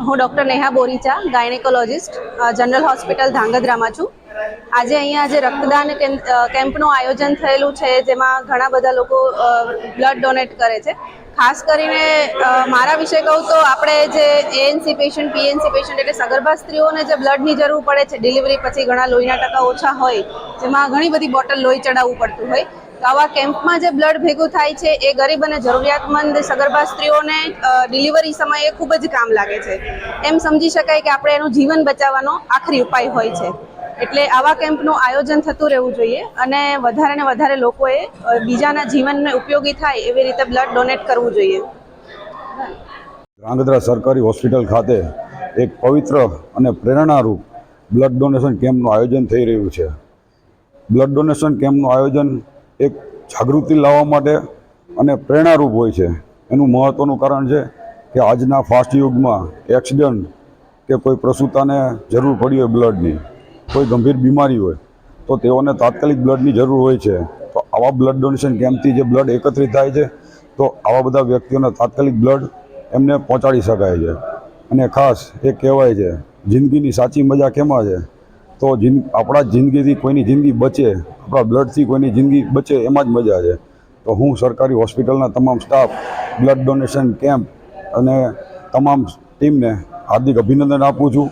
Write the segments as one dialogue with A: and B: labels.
A: હું doctor Neha Boricha, gynaecologist general hospital ધાંગધ્રામાં છું. આજે અહીંયા જે રક્તદાન કેમ- કેમ્પનું આયોજન થયેલું છે, જેમાં ઘણા બધા લોકો બ્લડ ડોનેટ કરે છે. ખાસ કરીને મારા વિશે કહું તો આપણે જે એએનસી પેશન્ટ, પીએનસી પેશન્ટ એટલે સગર્ભા સ્ત્રીઓને જે બ્લડની જરૂર પડે છે, ડિલિવરી પછી ઘણા લોહીના ટકા ઓછા હોય, જેમાં ઘણી બધી બોટલ લોહી ચડાવવું પડતું હોય. આવા કેમ્પમાં જે બ્લડ ભેગું થાય છે એ ગરીબ અને જરૂરિયાતમંદ સગર્ભા સ્ત્રીઓને ડિલિવરી સમયે ખૂબ જ કામ લાગે છે. એમ સમજી શકાય કે આપણે એનું જીવન બચાવવાનો આખરી ઉપાય હોય છે. એટલે આવા કેમ્પનું આયોજન થતું રહેવું જોઈએ અને વધારે ને વધારે લોકોએ બીજાના જીવનને ઉપયોગી થાય એવી રીતે બ્લડ ડોનેટ કરવું જોઈએ.
B: ધ્રાંગધ્રા સરકારી હોસ્પિટલ ખાતે એક પવિત્ર અને પ્રેરણારૂપ બ્લડ ડોનેશન કેમ્પનું આયોજન થઈ રહ્યું છે. બ્લડ ડોનેશન કેમ્પનું આયોજન એક જાગૃતિ લાવવા માટે અને પ્રેરણારૂપ હોય છે. એનું મહત્ત્વનું કારણ છે કે આજના ફાસ્ટ યુગમાં એક્સિડન્ટ કે કોઈ પ્રસૂતાને જરૂર પડી હોય બ્લડની, કોઈ ગંભીર બીમારી હોય, તો તેઓને તાત્કાલિક બ્લડની જરૂર હોય છે. તો આવા બ્લડ ડોનેશન કેમ્પથી જે બ્લડ એકત્રિત થાય છે, તો આવા બધા વ્યક્તિઓને તાત્કાલિક બ્લડ એમને પહોંચાડી શકાય છે. અને ખાસ એ કહેવાય છે, જિંદગીની સાચી મજા કેમાં છે? તો જિંદ, આપણા જિંદગીથી કોઈની જિંદગી બચે, આપણા બ્લડથી કોઈની જિંદગી બચે, એમાં જ મજા છે. તો હું સરકારી હોસ્પિટલના તમામ સ્ટાફ, બ્લડ ડોનેશન કેમ્પ અને તમામ ટીમને હાર્દિક અભિનંદન આપું છું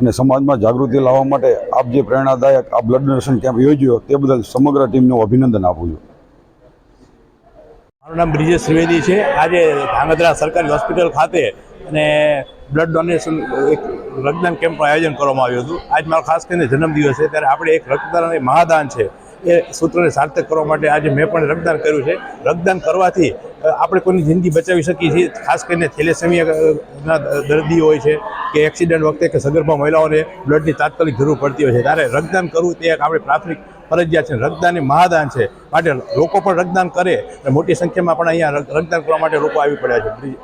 B: અને સમાજમાં જાગૃતિ લાવવા માટે આપ જે પ્રેરણાદાયક આ બ્લડ ડોનેશન કેમ્પ યોજ્યો તે બદલ સમગ્ર ટીમને અભિનંદન આપું છું.
C: મારું નામ બ્રિજેશ ત્રિવેદી છે. આજે ધાંગધ્રા સરકારી હોસ્પિટલ ખાતે અને બ્લડ ડોનેશન એક રક્તદાન કેમ્પનું આયોજન કરવામાં આવ્યું હતું. આજ મારો ખાસ કરીને જન્મદિવસ છે. ત્યારે આપણે એક રક્તદાન અને મહાદાન છે. એ સૂત્રને સાર્થક કરવા માટે આજે મેં પણ રક્તદાન કર્યું છે. રક્તદાન કરવાથી આપણે કોઈની જિંદગી બચાવી શકીએ છીએ. ખાસ કરીને થેલેસેમિયાના દર્દીઓ હોય છે કે એક્સિડન્ટ વખતે કે સગર્ભા મહિલાઓને બ્લડની તાત્કાલિક જરૂર પડતી હોય છે. ત્યારે રક્તદાન કરવું તે એક આપણી પ્રાથમિક ફરજિયાત છે. રક્તદાન એ મહાદાન છે. માટે લોકો પણ રક્તદાન કરે. અને મોટી સંખ્યામાં પણ અહીંયા રક્ત- રક્તદાન કરવા માટે લોકો આવી પડ્યા છે.